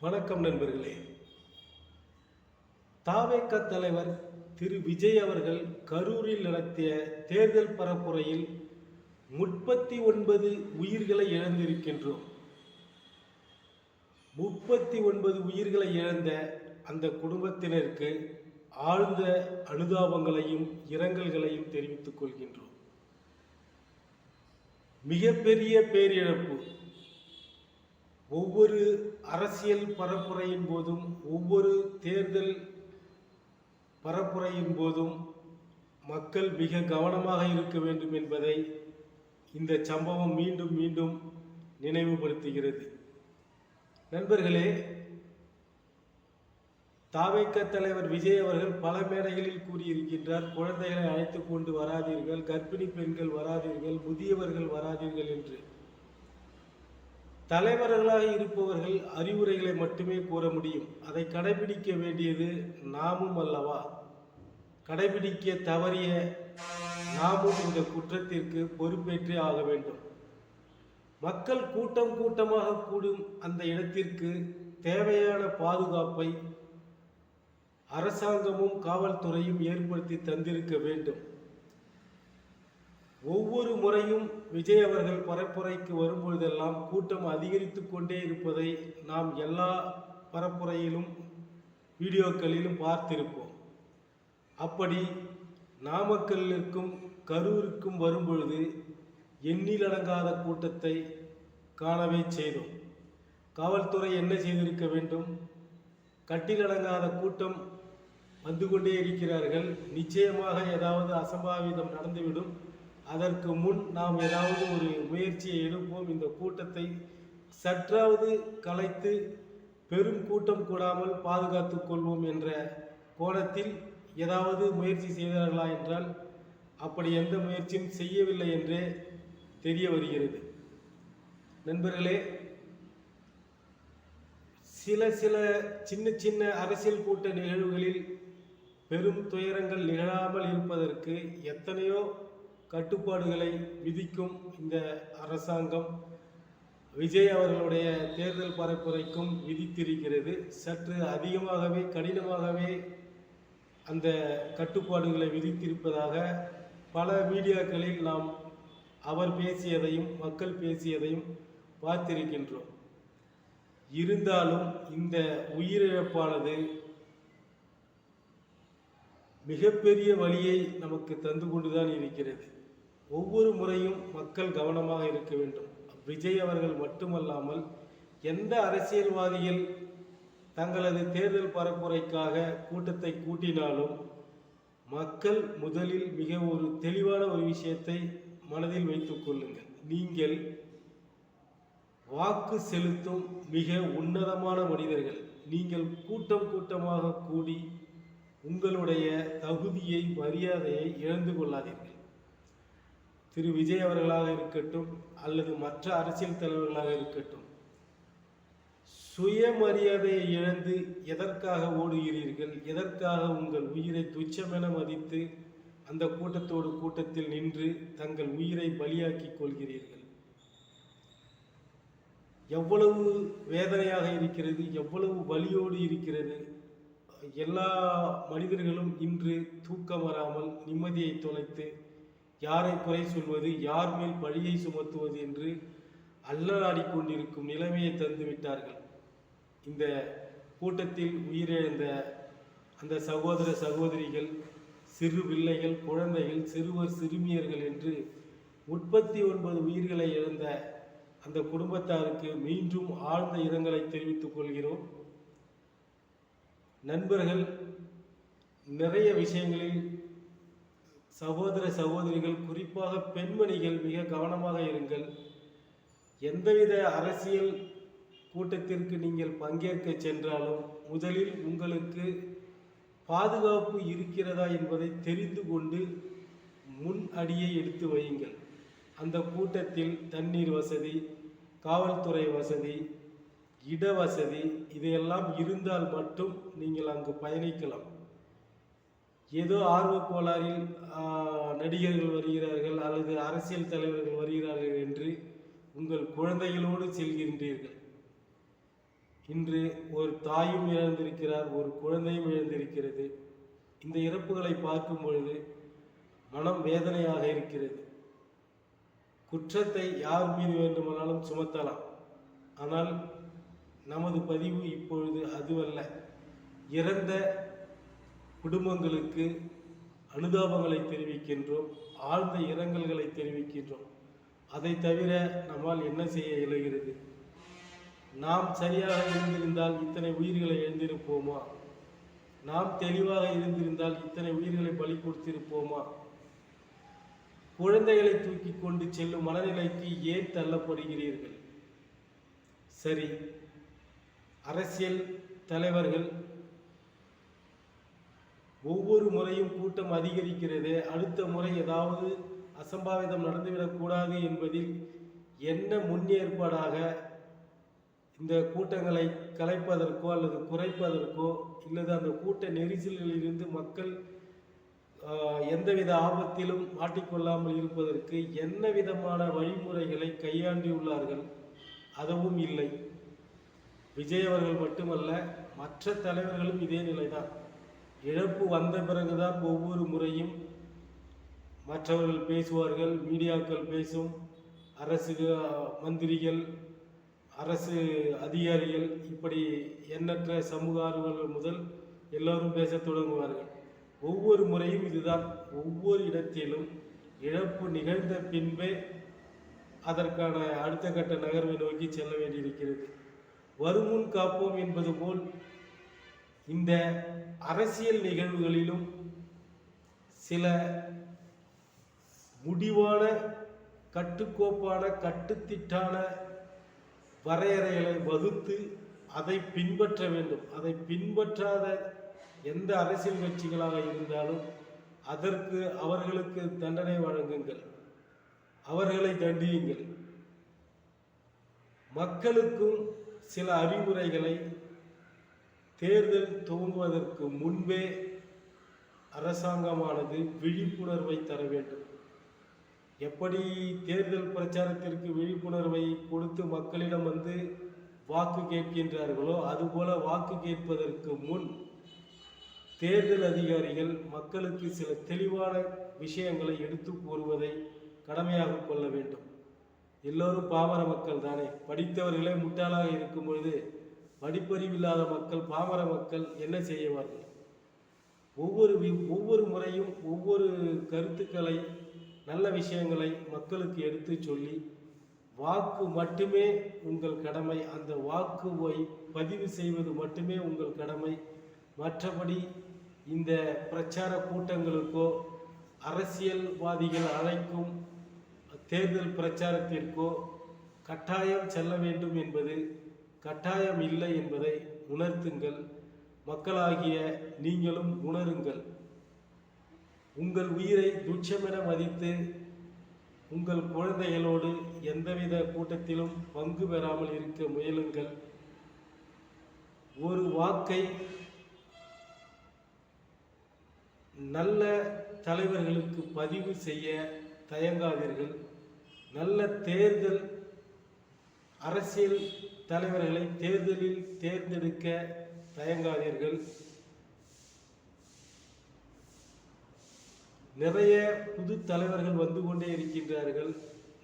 வணக்கம் நண்பர்களே. தாவேக்க தலைவர் திரு விஜய் அவர்கள் கரூரில் நடத்திய தேர்தல் பரப்புரையில் முப்பத்தி ஒன்பது உயிர்களை இழந்திருக்கின்றோம். முப்பத்தி ஒன்பது உயிர்களை இழந்த அந்த குடும்பத்தினருக்கு ஆழ்ந்த அனுதாபங்களையும் இரங்கல்களையும் தெரிவித்துக் கொள்கின்றோம். மிகப்பெரிய பேரிழப்பு ஒவ்வொரு அரசியல் பரப்புரையின் போதும் ஒவ்வொரு தேர்தல் பரப்புரையின் போதும் மக்கள் மிக கவனமாக இருக்க வேண்டும் என்பதை இந்த சம்பவம் மீண்டும் மீண்டும் நினைவுபடுத்துகிறது. நண்பர்களே தாவைக்க தலைவர் விஜய் அவர்கள் பல மேடைகளில் கூறியிருக்கின்றார் குழந்தைகளை அழைத்து கொண்டு வராதீர்கள் கர்ப்பிணி பெண்கள் வராதீர்கள் முதியவர்கள் வராதீர்கள் என்று. தலைவர்களாக இருப்பவர்கள் அறிவுரைகளை மட்டுமே கூற முடியும். அதை கடைபிடிக்க வேண்டியது நாமும் அல்லவா? கடைபிடிக்க தவறிய நாமும் இந்த குற்றத்திற்கு பொறுப்பேற்றே ஆக வேண்டும். மக்கள் கூட்டம் கூட்டமாக கூடும் அந்த இடத்திற்கு தேவையான பாதுகாப்பை அரசாங்கமும் காவல்துறையும் ஏற்படுத்தி தந்திருக்க வேண்டும். ஒவ்வொரு முறையும் விஜய் அவர்கள் பரப்புரைக்கு வரும்பொழுதெல்லாம் கூட்டம் அதிகரித்து கொண்டே இருப்பதை நாம் எல்லா பரப்புரையிலும் வீடியோக்களிலும் பார்த்திருப்போம். அப்படி நாமக்கல்லிற்கும் கரூருக்கும் வரும்பொழுது எண்ணிலடங்காத கூட்டத்தை காணவே செய்தோம். காவல்துறை என்ன செய்திருக்க வேண்டும்? கட்டிலடங்காத கூட்டம் வந்து கொண்டே இருக்கிறார்கள். நிச்சயமாக ஏதாவது அசம்பாவிதம் நடந்துவிடும். அதற்கு முன் நாம் ஏதாவது ஒரு முயற்சியை எடுப்போம். இந்த கூட்டத்தை சற்றாவது கலைத்து பெரும் கூட்டம் கூடாமல் பாதுகாத்து கொள்வோம் என்ற கோணத்தில் ஏதாவது முயற்சி செய்தார்களா என்றால் அப்படி எந்த முயற்சியும் செய்யவில்லை என்றே தெரிய வருகிறது. நண்பர்களே சில சில சின்ன சின்ன அரசியல் கூட்ட நிகழ்வுகளில் பெரும் துயரங்கள் நிகழாமல் இருப்பதற்கு எத்தனையோ கட்டுப்பாடுகளை விதிக்கும் இந்த அரசாங்கம் விஜய் அவர்களுடைய தேர்தல் பரப்புரைக்கும் விதித்திருக்கிறது. சற்று அதிகமாகவே கடினமாகவே அந்த கட்டுப்பாடுகளை விதித்திருப்பதாக பல மீடியாக்களில் நாம் அவர் பேசியதையும் மக்கள் பேசியதையும் பார்த்திருக்கின்றோம். இருந்தாலும் இந்த உயிரிழப்பானது மிகப்பெரிய வழியை நமக்கு தந்து கொண்டுதான் இருக்கிறது. ஒவ்வொரு முறையும் மக்கள் கவனமாக இருக்க வேண்டும். விஜய் அவர்கள் மட்டுமல்லாமல் எந்த அரசியல்வாதிகள் தங்களது தேர்தல் பரப்புரைக்காக கூட்டத்தை கூட்டினாலும் மக்கள் முதலில் மிக ஒரு தெளிவான ஒரு விஷயத்தை மனதில் வைத்துக் கொள்ளுங்கள். நீங்கள் வாக்கு செலுத்தும் மிக உன்னதமான மனிதர்கள். நீங்கள் கூட்டம் கூட்டமாக கூடி உங்களுடைய தகுதியை மரியாதையை இழந்து கொள்ளாதீர்கள். திரு விஜய் அவர்களாக இருக்கட்டும் அல்லது மற்ற அரசியல் தலைவர்களாக இருக்கட்டும் சுயமரியாதையை இழந்து எதற்காக ஓடுகிறீர்கள் எதற்காக உங்கள் உயிரை துச்சமென மதித்து அந்த கூட்டத்தோடு கூட்டத்தில் நின்று தங்கள் உயிரை பலியாக்கிக் கொள்கிறீர்கள்? எவ்வளவு வேதனையாக இருக்கிறது எவ்வளவு வலியோடு இருக்கிறது. எல்லா மனிதர்களும் இன்று தூக்கம் வராமல் நிம்மதியை தொலைத்து யாரை குறை சொல்வது யார் மேல் பழியை சுமத்துவது என்று அல்லலாடி கொண்டிருக்கும் நிலைமையை தந்துவிட்டார்கள் இந்த கூட்டத்தில் உயிரிழந்த அந்த சகோதர சகோதரிகள் சிறு பிள்ளைகள் குழந்தைகள் சிறுவர் சிறுமியர்கள் என்று முப்பத்தி ஒன்பது உயிர்களை இழந்த அந்த குடும்பத்தாருக்கு மீண்டும் ஆழ்ந்த இரங்கலை தெரிவித்துக் கொள்கிறோம். நண்பர்கள் நிறைய விஷயங்களில் சகோதர சகோதரிகள் குறிப்பாக பெண்மணிகள் மிக கவனமாக இருங்கள். எந்தவித அரசியல் கூட்டத்திற்கு நீங்கள் பங்கேற்க சென்றாலும் முதலில் உங்களுக்கு பாதுகாப்பு இருக்கிறதா என்பதை தெரிந்து கொண்டு முன் அடியை எடுத்து வையுங்கள். அந்த கூட்டத்தில் தண்ணீர் வசதி காவல்துறை வசதி இட வசதி இதையெல்லாம் இருந்தால் மட்டும் நீங்கள் அங்கு பயணிக்கலாம். ஏதோ ஆர்வ கோளாறில் நடிகர்கள் வருகிறார்கள் அல்லது அரசியல் தலைவர்கள் வருகிறார்கள் என்று உங்கள் குழந்தைகளோடு செல்கின்றீர்கள். இன்று ஒரு தாயும் இழந்திருக்கிறார் ஒரு குழந்தையும் இழந்திருக்கிறது. இந்த இறப்புகளை பார்க்கும் பொழுது மனம் வேதனையாக இருக்கிறது. குற்றத்தை யார் மீது வேண்டுமானாலும் சுமத்தலாம். ஆனால் நமது பதிவு இப்பொழுது அதுவல்ல. இறந்த குடும்பங்களுக்கு அனுதாபங்களை தெரிவிக்கின்றோம் ஆழ்ந்த இரங்கல்களை தெரிவிக்கின்றோம். அதை தவிர நம்மால் என்ன செய்ய இயலுகிறது? நாம் சரியாக இருந்திருந்தால் இத்தனை உயிர்களை எழுந்திருப்போமா? நாம் தெளிவாக இருந்திருந்தால் இத்தனை உயிர்களை பலி கொடுத்திருப்போமா? குழந்தைகளை தூக்கி கொண்டு செல்லும் மனநிலைக்கு ஏன் தள்ளப்படுகிறீர்கள்? சரி அரசியல் தலைவர்கள் ஒவ்வொரு முறையும் கூட்டம் அதிகரிக்கிறது அடுத்த முறை ஏதாவது அசம்பாவிதம் நடந்துவிடக்கூடாது என்பதில் என்ன முன்னேற்பாடாக இந்த கூட்டங்களை கலைப்பதற்கோ அல்லது குறைப்பதற்கோ இல்லது அந்த கூட்ட நெரிசல்களில் இருந்து மக்கள் எந்தவித ஆபத்திலும் மாட்டிக்கொள்ளாமல் இருப்பதற்கு என்ன விதமான வழிமுறைகளை கையாண்டியுள்ளார்கள் அதுவும் இல்லை. விஜய் அவர்கள் மட்டுமல்ல மற்ற தலைவர்களும் இதே நிலைதான். இழப்பு வந்த பிறகுதான் ஒவ்வொரு முறையும் மற்றவர்கள் பேசுவார்கள் மீடியாக்கள் பேசும் அரசு மந்திரிகள் அரசு அதிகாரிகள் இப்படி எண்ணற்ற சமூக ஆர்வலர்கள் முதல் எல்லோரும் பேசத் தொடங்குவார்கள். ஒவ்வொரு முறையும் இதுதான். ஒவ்வொரு இடத்திலும் இழப்பு நிகழ்ந்த பின்பே அதற்கான அடுத்த கட்ட நகர்வை நோக்கி செல்ல வேண்டியிருக்கிறது. வருமுன் காப்போம் என்பது போல் இந்த அரசியல் நிகழ்வுகளிலும் சில முடிவான கட்டுக்கோப்பான கட்டுத்திட்டான வரையறைகளை வகுத்து அதை பின்பற்ற வேண்டும். அதை பின்பற்றாத எந்த அரசியல் கட்சிகளாக இருந்தாலும் அதற்கு அவர்களுக்கு தண்டனை வழங்குங்கள். அவர்களை தண்டியுங்கள். மக்களுக்கும் சில அறிவுரைகளை தேர்தல் துவங்குவதற்கு முன்பே அரசாங்கமானது விழிப்புணர்வை தர வேண்டும். எப்படி தேர்தல் பிரச்சாரத்திற்கு விழிப்புணர்வை கொடுத்து மக்களிடம் வந்து வாக்கு கேட்கின்றார்களோ அதுபோல வாக்கு கேட்பதற்கு முன் தேர்தல் அதிகாரிகள் மக்களுக்கு சில தெளிவான விஷயங்களை எடுத்து கூறுவதை கடமையாக கொள்ள வேண்டும். எல்லோரும் பாமர மக்கள் தானே. படித்தவர்களே முட்டாளாக இருக்கும் பொழுது படிப்பறிவில்லாத மக்கள் பாமர மக்கள் என்ன செய்வார்கள்? ஒவ்வொரு ஒவ்வொரு முறையும் ஒவ்வொரு கருத்துக்களை நல்ல விஷயங்களை மக்களுக்கு எடுத்து சொல்லி வாக்கு மட்டுமே உங்கள் கடமை. அந்த வாக்குவை பதிவு செய்வது மட்டுமே உங்கள் கடமை. மற்றபடி இந்த பிரச்சார கூட்டங்களுக்கோ அரசியல்வாதிகள் அழைக்கும் தேர்தல் பிரச்சாரத்திற்கோ கட்டாயம் செல்ல வேண்டும் என்பது கட்டாயம் இல்லை என்பதை உணர்த்துங்கள். மக்களாகிய நீங்களும் உணருங்கள். உங்கள் உயிரை துச்சமென மதித்து உங்கள் குழந்தைகளோடு எந்தவித கூட்டத்திலும் பங்கு பெறாமல் இருக்க முயலுங்கள். ஒரு வாக்கை நல்ல தலைவர்களுக்கு பதிவு செய்ய தயங்காதீர்கள். நல்ல தேர்தல் அரசியல் தலைவர்களை தேர்தலில் தேர்ந்தெடுக்க தயங்காதீர்கள். நிறைய புது தலைவர்கள் வந்து கொண்டே இருக்கின்றார்கள்.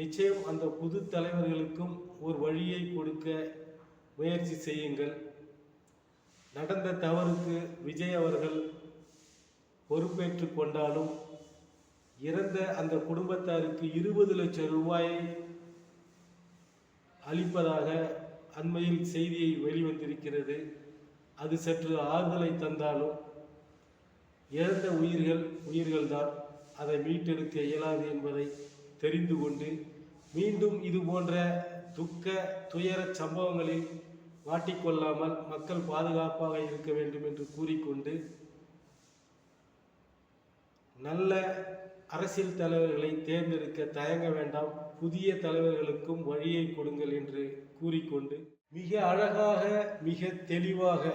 நிச்சயம் அந்த புது தலைவர்களுக்கும் ஒரு வழியை கொடுக்க முயற்சி செய்யுங்கள். நடந்த தவறுக்கு விஜய் அவர்கள் பொறுப்பேற்று கொண்டாலும் இறந்த அந்த குடும்பத்தாருக்கு இருபது லட்சம் ரூபாயை அளிப்பதாக அண்மையில் செய்தியை வெளிவந்திருக்கிறது. அது சற்று ஆறுதலை தந்தாலும் இழந்த உயிர்கள் உயிர்கள்தான் அதை மீட்டெடுக்க இயலாது என்பதை தெரிந்து கொண்டு மீண்டும் இது போன்ற துக்க துயர சம்பவங்களில் மாட்டிக்கொள்ளாமல் மக்கள் பாதுகாப்பாக இருக்க வேண்டும் என்று கூறிக்கொண்டு நல்ல அரசியல் தலைவர்களை தேர்ந்தெடுக்க தயங்க வேண்டாம். புதிய தலைவர்களுக்கும் வழியை கொடுங்கள் என்று கூறிக்கொண்டு மிக அழகாக மிக தெளிவாக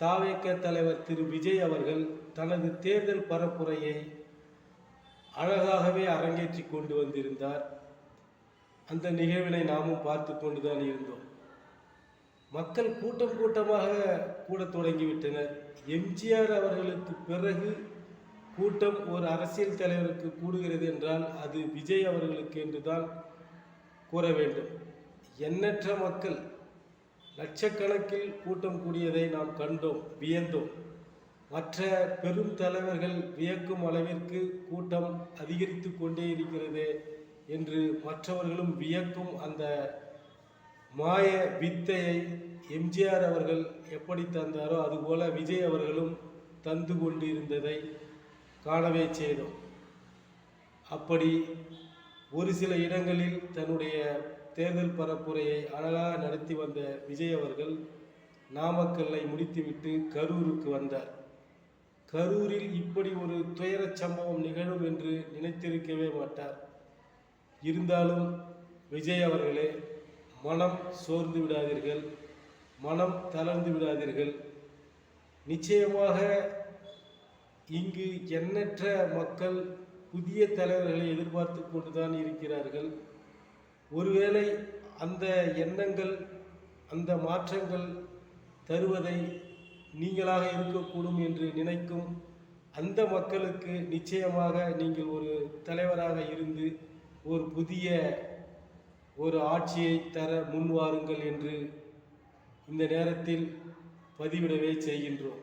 தாவேக்க தலைவர் திரு. விஜய் அவர்கள் தனது தேர்தல் பரப்புரையை அழகாகவே அரங்கேற்றி கொண்டு வந்திருந்தார். அந்த நிகழ்வினை நாமும் பார்த்து கொண்டுதான் இருந்தோம். மக்கள் கூட்டம் கூட்டமாக கூட தொடங்கிவிட்டனர். எம்ஜிஆர் அவர்களுக்கு பிறகு கூட்டம் ஒரு அரசியல் தலைவருக்கு கூடுகிறது என்றால் அது விஜய் அவர்களுக்கு என்றுதான் கூற வேண்டும். எண்ணற்ற மக்கள் லட்சக்கணக்கில் கூட்டம் கூடியதை நாம் கண்டோம் வியந்தோம். மற்ற பெரும் தலைவர்கள் வியக்கும் அளவிற்கு கூட்டம் அதிகரித்து கொண்டே இருக்கிறது என்று மற்றவர்களும் வியக்கும் அந்த மாய வித்தையை எம்ஜிஆர் அவர்கள் எப்படி தந்தாரோ அதுபோல விஜய் அவர்களும் தந்து கொண்டிருந்ததை காணவே செய்தோம். அப்படி ஒரு சில இடங்களில் தன்னுடைய தேர்தல் பரப்புரையை அழகாக நடத்தி வந்த விஜய் அவர்கள் நாமக்கல்லை முடித்துவிட்டு கரூருக்கு வந்தார். கரூரில் இப்படி ஒரு துயரச் சம்பவம் நிகழும் என்று நினைத்திருக்கவே மாட்டார். இருந்தாலும் விஜய் அவர்களே மனம் சோர்ந்து விடாதீர்கள் மனம் தளர்ந்து விடாதீர்கள். நிச்சயமாக இங்கு எண்ணற்ற மக்கள் புதிய தலைவர்களை எதிர்பார்த்து கொண்டுதான் இருக்கிறார்கள். ஒருவேளை அந்த எண்ணங்கள் அந்த மாற்றங்கள் தருவதை நீங்களாக இருக்கக்கூடும் என்று நினைக்கும் அந்த மக்களுக்கு நிச்சயமாக நீங்கள் ஒரு தலைவராக இருந்து ஒரு புதிய ஒரு ஆட்சியை தர முன்வாருங்கள் என்று இந்த நேரத்தில் பதிவிடவே செய்கின்றோம்.